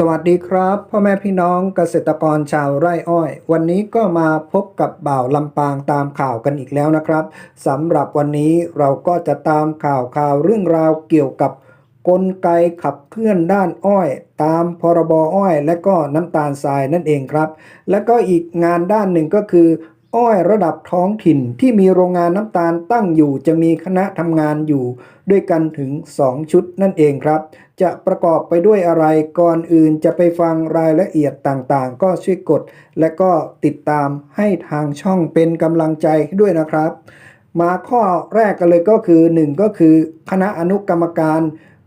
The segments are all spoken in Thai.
สวัสดีครับ พ่อแม่พี่น้องเกษตรกรชาวไร่อ้อย วันนี้ก็มาพบกับบ่าวลำปางตามข่าวกันอีกแล้วนะครับสำหรับวันนี้เราก็จะตามข่าวข่าวเรื่องราวเกี่ยวกับกลไกขับเคลื่อนด้านอ้อย ตามพรบอ้อย และก็น้ำตาลทรายนั่นเองครับ และก็อีกงานด้านหนึ่งก็คือ อ้อยระดับท้องถิ่นที่มีโรงงานน้ำตาลตั้งอยู่จะมีคณะทำงานอยู่ ด้วยกันถึง 2 ชุดนั่นเองครับ จะประกอบไปด้วยอะไรก่อนอื่นจะไปฟังรายละเอียดต่างๆ ก็ช่วยกด และก็ติดตามให้ทางช่องเป็นกำลังใจด้วยนะครับ มาข้อแรกกันเลยก็คือ 1 ก็คือ คณะอนุกรรมการ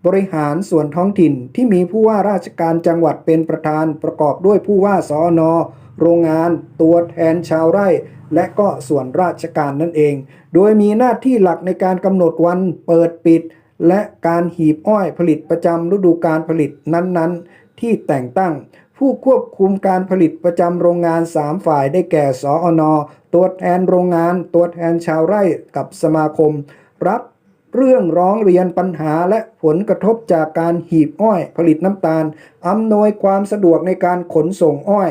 บริหารส่วนท้องถิ่นที่มีผู้ว่าราชการจังหวัดเป็นประธานประกอบด้วยผู้ว่าสอนอโรงงาน ตัวแทนชาวไร่ และก็ส่วนราชการนั่นเอง โดยมีหน้าที่หลักในการกำหนดวันเปิดปิด และการหีบอ้อยผลิตประจำฤดูการผลิตนั้นๆ ที่แต่งตั้ง ผู้ควบคุมการผลิตประจำโรงงาน 3 ฝ่ายได้แก่สออนตัวแทนโรงงาน ตัวแทนชาวไร่กับสมาคม รับเรื่องร้องเรียนปัญหาและผลกระทบจากการหีบอ้อย ผลิตน้ำตาลอำนวยความสะดวกในการขนส่งอ้อย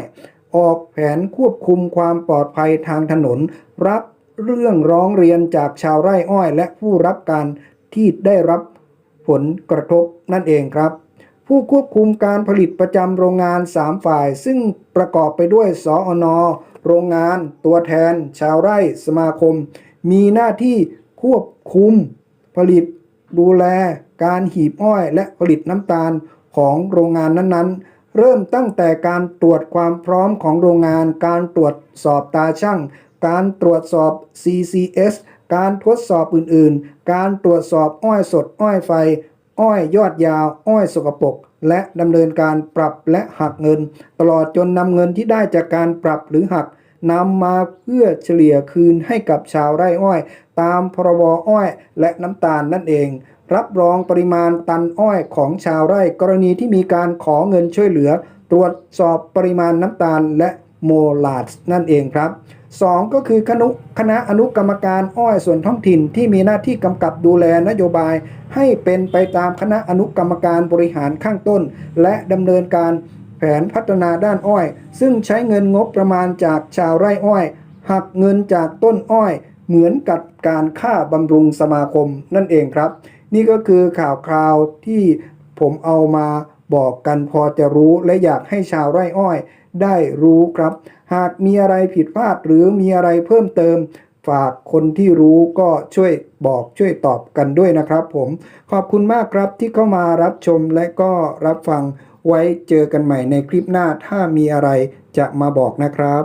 ออกแผนควบคุมความปลอดภัยทางถนน รับเรื่องร้องเรียนจากชาวไร่อ้อยและผู้รับการที่ได้รับผลกระทบนั่นเองครับ ผู้ควบคุมการผลิตประจำโรงงาน 3 ฝ่าย ซึ่งประกอบไปด้วยสออนโรงงาน ตัวแทน ชาวไร่สมาคม มีหน้าที่ควบคุม ผลิตดูแล การหีบอ้อย และผลิตน้ำตาลของโรงงานนั้นๆ เริ่มตั้งแต่การตรวจความพร้อมของโรงงาน การตรวจสอบตาช่าง การตรวจสอบ CCS การทดสอบอื่นๆ การตรวจสอบอ้อยสด อ้อยไฟ อ้อยยอดยาว อ้อยสกปรกและดำเนินการปรับและหักเงิน ตลอดจนนำเงินที่ได้จากการปรับหรือหักนำมาเพื่อเฉลี่ยคืนให้กับชาวไร่อ้อย ตามพรบอ้อยและน้ำตาลนั่นเอง รับรองปริมาณตันอ้อยของชาวไร่กรณีที่มีการขอเงินช่วยเหลือ ตรวจสอบปริมาณน้ำตาลและโมลาสนั่นเองครับ 2 ก็คือคณะคณะอนุกรรมการอ้อยส่วนท้องถิ่นที่มีหน้าที่กำกับดูแลนโยบาย ให้เป็นไปตามคณะอนุกรรมการบริหารข้างต้น และดำเนินการแผนพัฒนาด้านอ้อย ซึ่งใช้เงินงบประมาณจากชาวไร่อ้อย หักเงินจากต้นอ้อย เหมือนกับการค่าบำรุงสมาคมนั่นเองครับ นี่ก็คือข่าวคราวที่ผมเอามาบอกกันพอจะรู้และอยากให้ชาวไร่อ้อย ได้รู้ครับ หากมีอะไรผิดพลาดหรือมีอะไรเพิ่มเติม ฝากคนที่รู้ก็ช่วยบอกช่วยตอบกันด้วยนะครับ ผมขอบคุณมากครับที่เข้ามารับชมและก็รับฟังไว้เจอกันใหม่ในคลิปหน้าถ้ามีอะไรจะมาบอกนะครับ